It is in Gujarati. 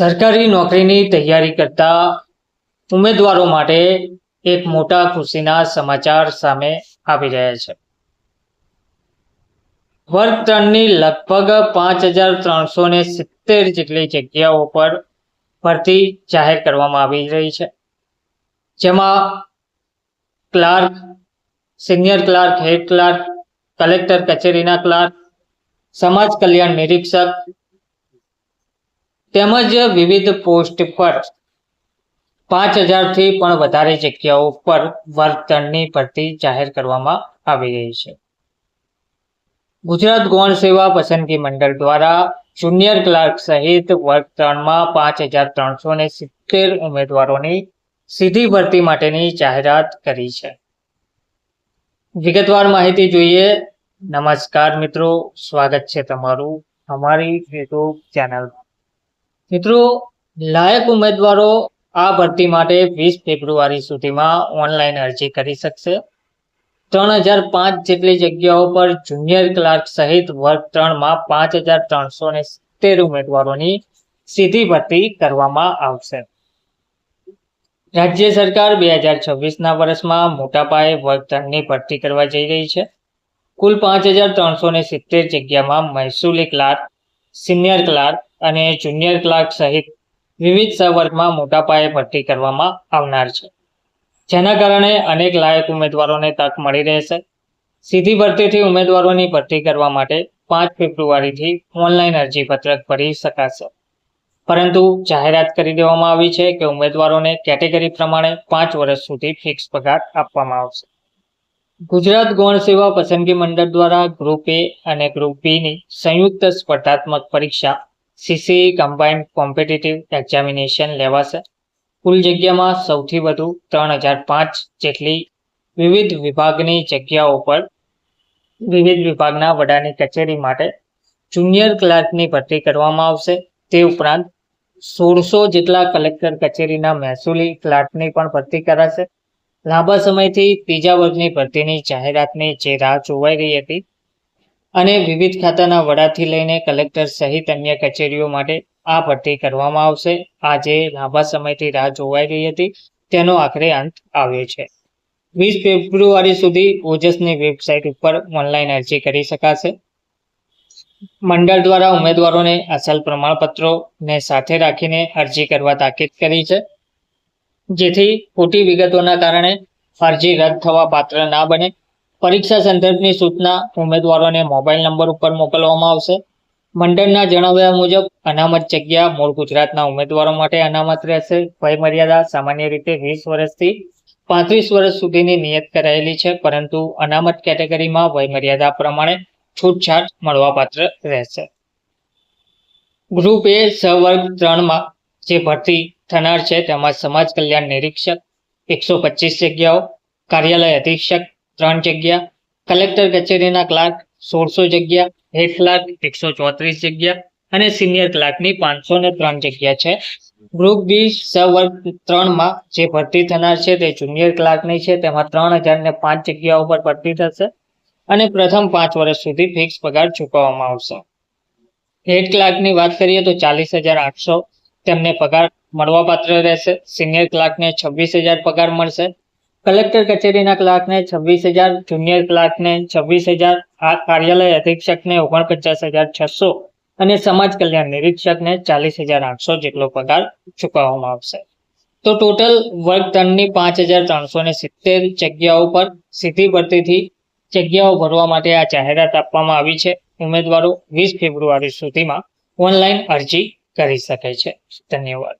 સરકારી નોકરીની તૈયારી કરતા ઉમેદવારો માટે એક મોટા ખુશીના સમાચાર સામે આવી રહ્યા છે. વર્ગ ત્રણની લગભગ પાંચ હજાર ત્રણસો ને સિત્તેર જેટલી જગ્યાઓ પર ભરતી જાહેર કરવામાં આવી રહી છે. જેમાં clerk, senior clerk, head clerk, collector, કચેરીના ક્લાર્ક, સમાજ કલ્યાણ નિરીક્ષક તેમજ વિવિધ પોસ્ટ પર પાંચ હજારથી પણ વધારે જગ્યાઓ પર વર્તનની ભરતી જાહેર કરવામાં આવી રહી છે. ગુજરાત ગૌણ સેવા પસંદગી મંડળ દ્વારા જુનિયર ક્લાર્ક સહિત વર્ગ પાંચ હજાર ત્રણસો ને સિત્તેર ઉમેદવારોની સીધી ભરતી માટેની જાહેરાત કરી છે. વિગતવાર માહિતી જોઈએ. નમસ્કાર મિત્રો. સ્વાગત છે તમારું અમારી યુટ્યુબ ચેનલમાં મિત્રો, લાયક ઉમેદવારો આ ભરતી માટે વીસ ફેબ્રુઆરી સુધીમાં ઓનલાઈન અરજી કરી શકશે. ત્રણ હજાર પાંચ જેટલી જગ્યાઓ પર જુનિયર ક્લાર્ક સહિત વર્ગ ત્રણમાં પાંચ હજાર ત્રણસો ને સિત્તેર ઉમેદવારોની સીધી ભરતી કરવામાં આવશે. રાજ્ય સરકાર બે હજાર છવ્વીસના વર્ષમાં મોટા પાયે વર્ગ ત્રણની ભરતી કરવા જઈ રહી છે. કુલ પાંચ હજાર ત્રણસો ને સિત્તેર જગ્યામાં મહેસૂલી ક્લાર્ક, સિનિયર ક્લાર્ક અને જુનિયર ક્લાર્ક સહિત વિવિધ સંવર્ગમાં મોટા પાયે ભરતી કરવામાં આવનાર છે. જેના કારણે અનેક લાયક ઉમેદવારોને તક મળી રહેશે. સીધી ભરતીથી ઉમેદવારોની ભરતી કરવા માટે પાંચ ફેબ્રુઆરીથી ઓનલાઈન અરજીપત્રક ભરી શકાશે. પરંતુ જાહેરાત કરી દેવામાં આવી છે કે ઉમેદવારોને કેટેગરી પ્રમાણે પાંચ વર્ષ સુધી ફિક્સ પગાર આપવામાં આવશે. ગુજરાત ગૌણ સેવા પસંદગી મંડળ દ્વારા ગ્રુપ એ અને ગ્રુપ બીની સંયુક્ત સ્પર્ધાત્મક પરીક્ષા સીસીઈ કમ્બાઇન્ડ કોમ્પિટિટિવ એક્ઝામિનેશન લેવાશે. કુલ જગ્યામાં સૌથી વધુ ત્રણ હજાર પાંચ જેટલી વિવિધ વિભાગની જગ્યાઓ પર વિવિધ વિભાગના વડાની કચેરી માટે જુનિયર ક્લાર્કની ભરતી કરવામાં આવશે. તે ઉપરાંત સોળસો જેટલા કલેક્ટર કચેરીના મહેસૂલી ક્લાર્કની પણ ભરતી કરાશે. લાંબા સમયથી ત્રીજા વર્ગની ભરતીની જાહેરાતની જે રાહ જોવાઈ રહી હતી અને વિવિધ ખાતાના વડાથી લઈને કલેક્ટર સહિત અન્ય કચેરીઓ માટે આ ભરતી કરવામાં આવશે. આજે લાંબા સમયથી રાહ જોવાઈ રહી હતી. તેનો આખરે અંત આવ્યો છે. વીસ ફેબ્રુઆરી સુધી ઓજસની વેબસાઇટ ઉપર ઓનલાઈન અરજી કરી શકાશે. મંડળ દ્વારા ઉમેદવારોને અસલ પ્રમાણપત્રોને સાથે રાખીને અરજી કરવા તાકીદ કરી છે. જેથી ખોટી વિગતોના કારણે અરજી રદ થવા પાત્ર ના બને. પરીક્ષા સંદર્ભની સૂચના ઉમેદવારોને મોબાઈલ નંબર ઉપર મોકલવામાં આવશે. મંડળના જણાવ્યા મુજબ, અનામત જગ્યા મૂળ ગુજરાતના ઉમેદવારો માટે અનામત રહેશે. વય મર્યાદા સામાન્ય રીતે વીસ વર્ષથી પાંત્રીસ વર્ષ સુધીની નિયત કરાયેલી છે, પરંતુ અનામત કેટેગરીમાં વય મર્યાદા પ્રમાણે છૂટછાટ મળવાપાત્ર રહેશે. ગ્રુપ એ સવર્ગ ત્રણમાં જે ભરતી થનાર છે, તેમાં સમાજ કલ્યાણ નિરીક્ષક, એકસો પચીસ જગ્યાઓ, કાર્યાલય અધિક્ષક ત્રણ જગ્યા. કલેક્ટર કચેરીના ક્લાર્ક સોળસો જગ્યા, હેડ ક્લાર્ક એકસો ચોત્રીસ જગ્યા અને સિનિયર ક્લાર્કની પાંચસો ને ત્રણ જગ્યા છે. ગ્રુપ બી સવર્ગ ત્રણમાં જે ભરતી થનાર છે તે જુનિયર ક્લાર્કની છે. તેમાં ત્રણ હજાર ને પાંચ જગ્યાઓ પર ભરતી થશે અને પ્રથમ પાંચ વર્ષ સુધી ફિક્સ પગાર ચૂકવવામાં આવશે. હેડ ક્લાર્કની વાત કરીએ તો ચાલીસ હજાર આઠસો તેમને પગાર મળવાપાત્ર રહેશે. સિનિયર ક્લાર્કને છવ્વીસ હજાર પગાર મળશે. કલેક્ટર કચેરીના ક્લાર્કને છવ્વીસ હજાર, જુનિયર ક્લાર્કને છવ્વીસ હજાર, આ કાર્યાલય અધિક્ષકને ઓગણપચાસ હજાર છસો અને સમાજ કલ્યાણ નિરીક્ષકને ચાલીસ હજાર આઠસો જેટલો પગાર ચૂકવવામાં આવશે. તો ટોટલ વર્ગ ટનની પાંચ હજાર ત્રણસો ને સિત્તેર જગ્યાઓ પર સીધી ભરતીથી જગ્યાઓ ભરવા માટે આ જાહેરાત આપવામાં આવી છે. ઉમેદવારો વીસ ફેબ્રુઆરી સુધીમાં ઓનલાઈન અરજી કરી શકે છે. ધન્યવાદ.